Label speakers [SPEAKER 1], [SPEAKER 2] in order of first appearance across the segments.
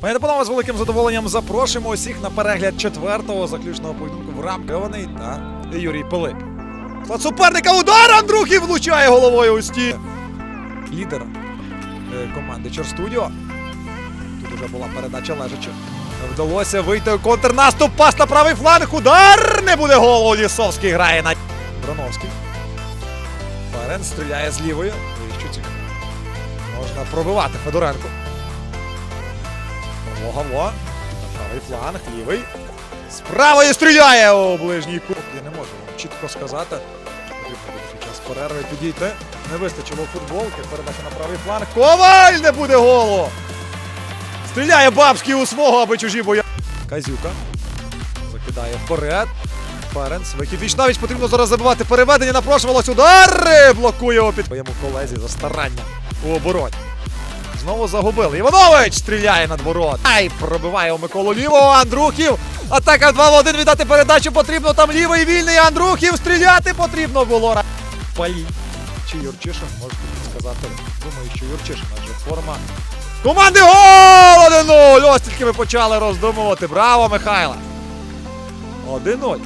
[SPEAKER 1] Пані та панове, з великим задоволенням запрошуємо усіх на перегляд четвертого заключного поєдинку в рамкований та Юрій Пилип. Склад суперника удар Андрухів влучає головою у стіл. Лідер е, команди Чорстудіо. Тут уже була передача лежачи. Вдалося вийти у контрнаступ. Пас на правий фланг. Удар! Не буде голу. Лісовський грає на Броновський. Ферен стріляє з лівої. Можна пробивати Федоренко. На правий фланг, лівий. З правої стріляє у ближній кут. Я не можу вам чітко сказати. Час перерви підійти. Не вистачило футболки. Передача на правий фланг. Коваль не буде голу! Стріляє Бабський у свого, аби чужі боя. Казюка. Закидає вперед. Ференц. Вихід віч навіть потрібно зараз забивати. Переведення напрошувалось. Удар! Блокує його під своєму колезі за старання у обороні. Знову загубили. Іванович стріляє над ворот. Ай, пробиває у Миколу лівого. Андрухів. Атака 2 в 1. Віддати передачу потрібно. Там лівий вільний. Андрухів. Стріляти потрібно було. Палі. Чи Юрчишин, можете підсказати. Думаю, що Юрчишин, адже форма. Команди гол! 1-0! Ось тільки ми почали роздумувати. Браво, Михайло! 1-0.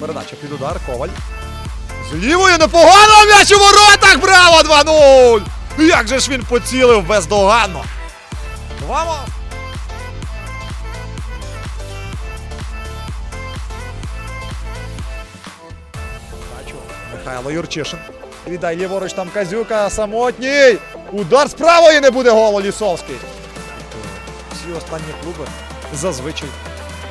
[SPEAKER 1] Передача під удар, Коваль. З лівою непогано м'яч у воротах! Браво! 2-0! Як же ж він поцілив бездоганно! Бачу. Михайло Юрчишин. Віддай ліворуч там Казюка, самотній. Удар з правої не буде голу Лісовський. Всі останні клуби зазвичай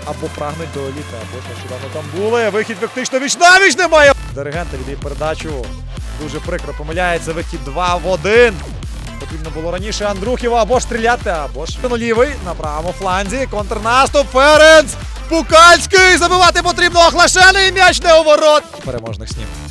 [SPEAKER 1] або прагнуть до еліти, або ж нещодавно там були. Вихід фактично віч навіч немає. Диригент віддає передачу. Дуже прикро помиляється. Вихід 2 в 1. Потрібно було раніше Андрухіва або ж стріляти, або ж лівий на правому фланзі. Контрнаступ. Ференц. Пукальський. Забивати потрібно. Охлашений м'яч не у ворот. Переможних снів.